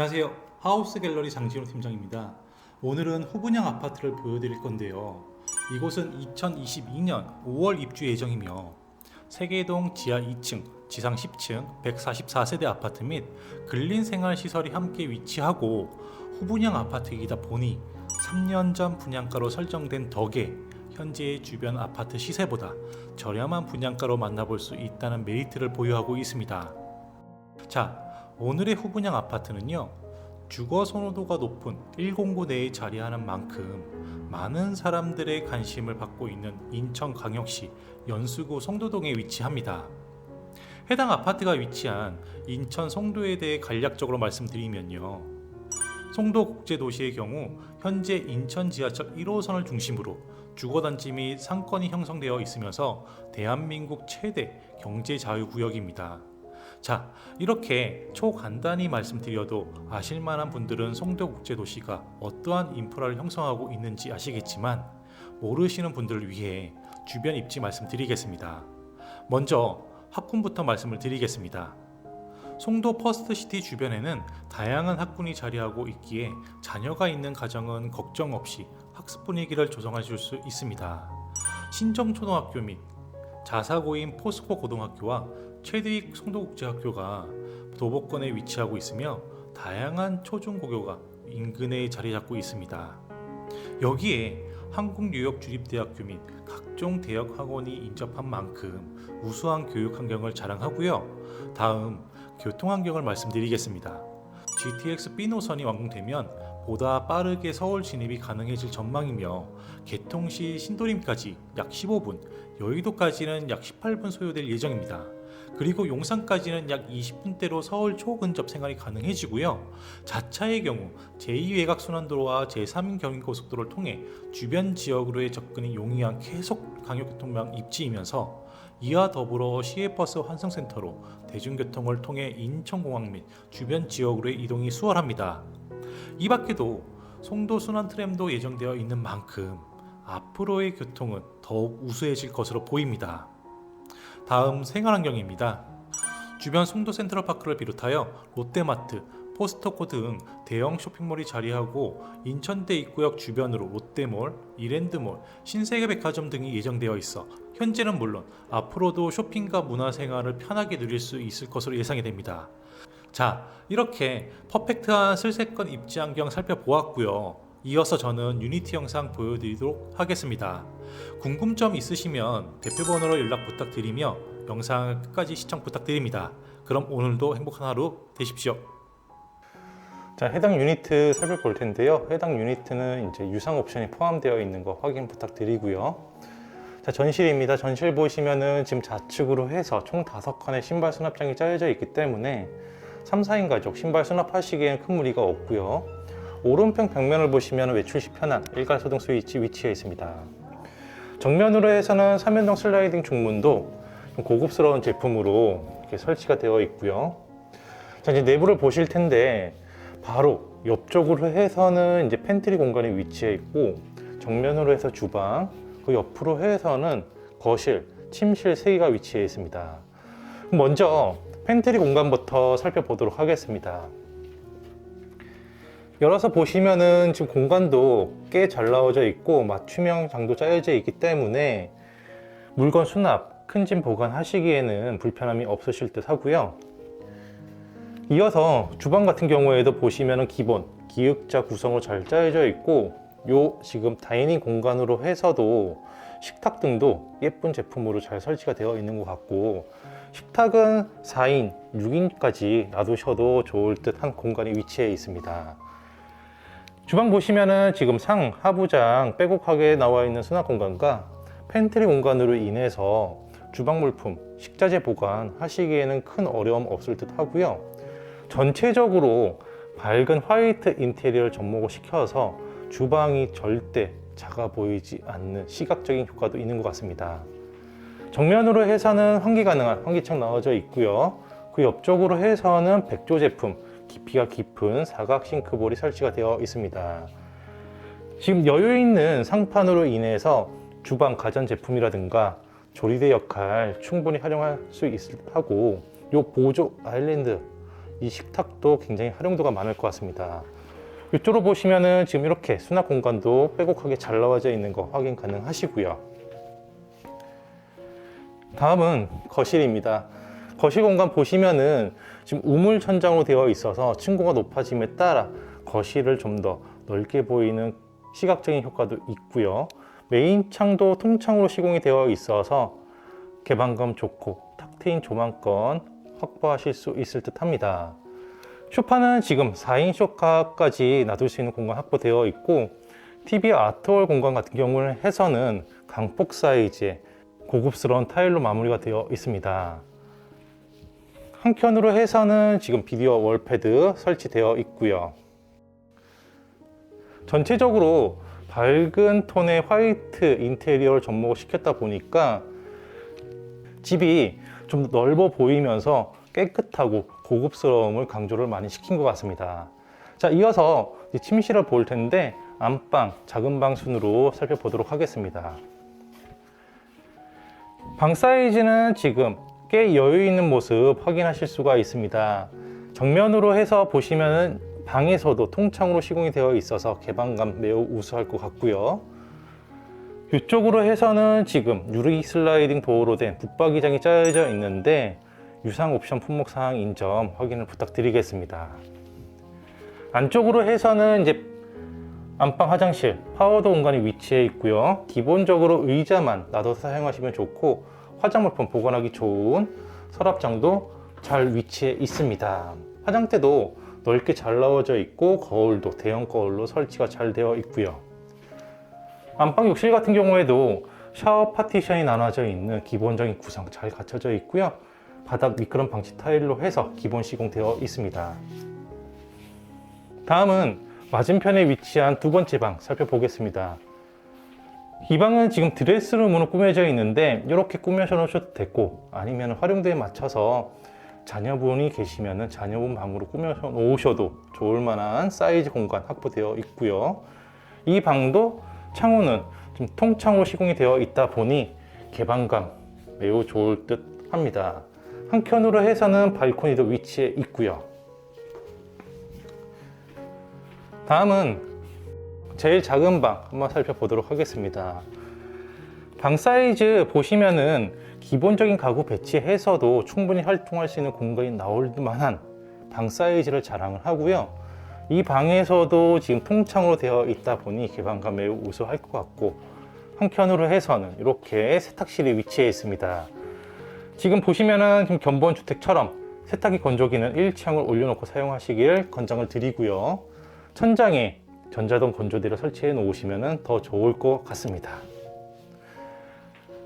안녕하세요. 하우스 갤러리 장진호 팀장입니다. 오늘은 후분양 아파트를 보여드릴 건데요. 이곳은 2022년 5월 입주 예정이며 세계동 지하 2층, 지상 10층, 144세대 아파트 및 근린 생활 시설이 함께 위치하고 후분양 아파트이다 보니 3년 전 분양가로 설정된 덕에 현재의 주변 아파트 시세보다 저렴한 분양가로 만나볼 수 있다는 메리트를 보유하고 있습니다. 자, 오늘의 후분양 아파트는요. 주거 선호도가 높은 109 내에 자리하는 만큼 많은 사람들의 관심을 받고 있는 인천광역시 연수구 송도동에 위치합니다. 해당 아파트가 위치한 인천 송도에 대해 간략적으로 말씀드리면요. 송도 국제도시의 경우 현재 인천 지하철 1호선을 중심으로 주거단지 및 상권이 형성되어 있으면서 대한민국 최대 경제자유구역입니다. 자, 이렇게 초간단히 말씀드려도 아실 만한 분들은 송도 국제 도시가 어떠한 인프라를 형성하고 있는지 아시겠지만 모르시는 분들을 위해 주변 입지 말씀드리겠습니다. 먼저 학군부터 말씀을 드리겠습니다. 송도 퍼스트시티 주변에는 다양한 학군이 자리하고 있기에 자녀가 있는 가정은 걱정 없이 학습 분위기를 조성하실 수 있습니다. 신정초등학교 및 자사고인 포스코 고등학교와 최드윅 송도국제학교가 도보권에 위치하고 있으며 다양한 초중고교가 인근에 자리 잡고 있습니다. 여기에 한국 뉴욕 주립대학교 및 각종 대학 학원이 인접한 만큼 우수한 교육 환경을 자랑하고요. 다음 교통 환경을 말씀드리겠습니다. GTX B 노선이 완공되면 보다 빠르게 서울 진입이 가능해질 전망이며 개통 시 신도림까지 약 15분, 여의도까지는 약 18분 소요될 예정입니다. 그리고 용산까지는 약 20분대로 서울 초근접 생활이 가능해지고요. 자차의 경우 제2외곽순환도로와 제3 경인고속도로를 통해 주변 지역으로의 접근이 용이한 계속 강역교통망 입지이면서 이와 더불어 시외버스 환승센터로 대중교통을 통해 인천공항 및 주변 지역으로의 이동이 수월합니다. 이 밖에도 송도 순환 트램도 예정되어 있는 만큼 앞으로의 교통은 더욱 우수해질 것으로 보입니다. 다음 생활환경입니다. 주변 송도 센트럴파크를 비롯하여 롯데마트, 포스터코 등 대형 쇼핑몰이 자리하고 인천대 입구역 주변으로 롯데몰, 이랜드몰, 신세계백화점 등이 예정되어 있어 현재는 물론 앞으로도 쇼핑과 문화생활을 편하게 누릴 수 있을 것으로 예상이 됩니다. 자, 이렇게 퍼펙트한 슬세권 입지 환경 살펴보았고요. 이어서 저는 유니티 영상 보여드리도록 하겠습니다. 궁금점 있으시면 대표 번호로 연락 부탁드리며 영상 끝까지 시청 부탁드립니다. 그럼 오늘도 행복한 하루 되십시오. 자, 해당 유니트 살펴볼 텐데요. 해당 유니트는 이제 유상 옵션이 포함되어 있는 거 확인 부탁드리고요. 자, 전실입니다. 전실 보시면은 지금 좌측으로 해서 총 5칸의 신발 수납장이 짜여져 있기 때문에 3, 4인 가족 신발 수납하시기에는 큰 무리가 없고요. 오른편 벽면을 보시면 외출시 편한 일괄 소등 스위치 위치해 있습니다. 정면으로 해서는 3연동 슬라이딩 중문도 좀 고급스러운 제품으로 이렇게 설치가 되어 있고요. 자, 이제 내부를 보실 텐데 바로 옆쪽으로 해서는 이제 팬트리 공간이 위치해 있고 정면으로 해서 주방, 그 옆으로 해서는 거실, 침실 세 개가 위치해 있습니다. 먼저 팬트리 공간부터 살펴보도록 하겠습니다. 열어서 보시면은 지금 공간도 꽤 잘 나와져 있고 맞춤형 장도 짜여져 있기 때문에 물건 수납, 큰 짐 보관하시기에는 불편함이 없으실 듯 하고요. 이어서 주방 같은 경우에도 보시면은 기본 기역자 구성으로 잘 짜여져 있고 요 지금 다이닝 공간으로 해서도 식탁 등도 예쁜 제품으로 잘 설치가 되어 있는 것 같고 식탁은 4인, 6인까지 놔두셔도 좋을 듯한 공간이 위치해 있습니다. 주방 보시면은 지금 상, 하부장 빼곡하게 나와 있는 수납 공간과 팬트리 공간으로 인해서 주방 물품, 식자재 보관 하시기에는 큰 어려움 없을 듯 하고요. 전체적으로 밝은 화이트 인테리어를 접목을 시켜서 주방이 절대 작아 보이지 않는 시각적인 효과도 있는 것 같습니다. 정면으로 해서는 환기 가능한 환기창 나와져 있고요. 그 옆쪽으로 해서는 백조 제품 깊이가 깊은 사각 싱크볼이 설치가 되어 있습니다. 지금 여유 있는 상판으로 인해서 주방 가전 제품이라든가 조리대 역할 충분히 활용할 수 있을 하고 요 보조 아일랜드 이 식탁도 굉장히 활용도가 많을 것 같습니다. 이쪽으로 보시면은 지금 이렇게 수납 공간도 빼곡하게 잘 나와져 있는 거 확인 가능하시고요. 다음은 거실입니다. 거실 공간 보시면은 지금 우물 천장으로 되어 있어서 층고가 높아짐에 따라 거실을 좀 더 넓게 보이는 시각적인 효과도 있고요. 메인 창도 통창으로 시공이 되어 있어서 개방감 좋고 탁 트인 조망권 확보하실 수 있을 듯 합니다. 쇼파는 지금 4인 쇼파까지 놔둘 수 있는 공간 확보되어 있고 TV 아트홀 공간 같은 경우는 해서는 강폭 사이즈의 고급스러운 타일로 마무리가 되어 있습니다. 한켠으로 해서는 지금 비디오 월패드 설치되어 있고요. 전체적으로 밝은 톤의 화이트 인테리어를 접목을 시켰다 보니까 집이 좀더 넓어 보이면서 깨끗하고 고급스러움을 강조를 많이 시킨 것 같습니다. 자, 이어서 침실을 볼 텐데 안방, 작은 방 순으로 살펴보도록 하겠습니다. 방 사이즈는 지금 꽤 여유 있는 모습 확인하실 수가 있습니다. 정면으로 해서 보시면은 방에서도 통창으로 시공이 되어 있어서 개방감 매우 우수할 것 같고요. 이쪽으로 해서는 지금 유리 슬라이딩 도어로 된 붙박이장이 짜여져 있는데 유상 옵션 품목 사항인 점 확인을 부탁드리겠습니다. 안쪽으로 해서는 이제 안방 화장실 파워도 공간이 위치해 있고요. 기본적으로 의자만 놔둬서 사용하시면 좋고 화장물품 보관하기 좋은 서랍장도 잘 위치해 있습니다. 화장대도 넓게 잘 나와져 있고 거울도 대형 거울로 설치가 잘 되어 있고요. 안방 욕실 같은 경우에도 샤워 파티션이 나눠져 있는 기본적인 구성 잘 갖춰져 있고요. 바닥 미끄럼 방지 타일로 해서 기본 시공되어 있습니다. 다음은 맞은편에 위치한 두 번째 방 살펴보겠습니다. 이 방은 지금 드레스룸으로 꾸며져 있는데 이렇게 꾸며져 놓으셔도 되고 아니면 활용도에 맞춰서 자녀분이 계시면 자녀분 방으로 꾸며 놓으셔도 좋을 만한 사이즈 공간 확보되어 있고요. 이 방도 창호는 좀 통창으로 시공이 되어 있다 보니 개방감 매우 좋을 듯 합니다. 한켠으로 해서는 발코니도 위치해 있고요. 다음은 제일 작은 방 한번 살펴보도록 하겠습니다. 방 사이즈 보시면은 기본적인 가구 배치해서도 충분히 활동할 수 있는 공간이 나올 만한 방 사이즈를 자랑을 하고요. 이 방에서도 지금 통창으로 되어 있다 보니 개방감 매우 우수할 것 같고 한켠으로 해서는 이렇게 세탁실이 위치해 있습니다. 지금 보시면은 지금 견본 주택처럼 세탁기 건조기는 1창을 올려놓고 사용하시길 권장을 드리고요. 천장에 전자동 건조대를 설치해 놓으시면 더 좋을 것 같습니다.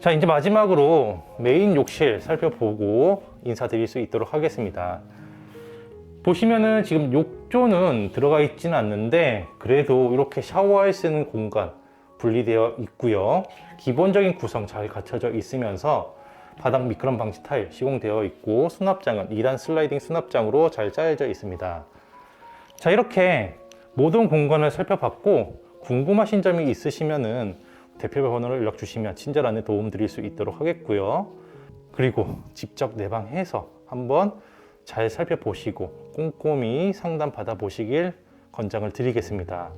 자, 이제 마지막으로 메인 욕실 살펴보고 인사드릴 수 있도록 하겠습니다. 보시면은 지금 욕조는 들어가 있지는 않는데 그래도 이렇게 샤워할 수 있는 공간 분리되어 있고요. 기본적인 구성 잘 갖춰져 있으면서 바닥 미끄럼 방지 타일 시공되어 있고 수납장은 2단 슬라이딩 수납장으로 잘 짜여져 있습니다. 자, 이렇게 모든 공간을 살펴봤고 궁금하신 점이 있으시면은 대표 번호를 연락 주시면 친절하게 도움 드릴 수 있도록 하겠고요. 그리고 직접 내방해서 한번 잘 살펴보시고 꼼꼼히 상담 받아보시길 권장을 드리겠습니다.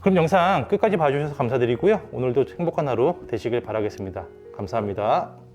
그럼 영상 끝까지 봐주셔서 감사드리고요. 오늘도 행복한 하루 되시길 바라겠습니다. 감사합니다.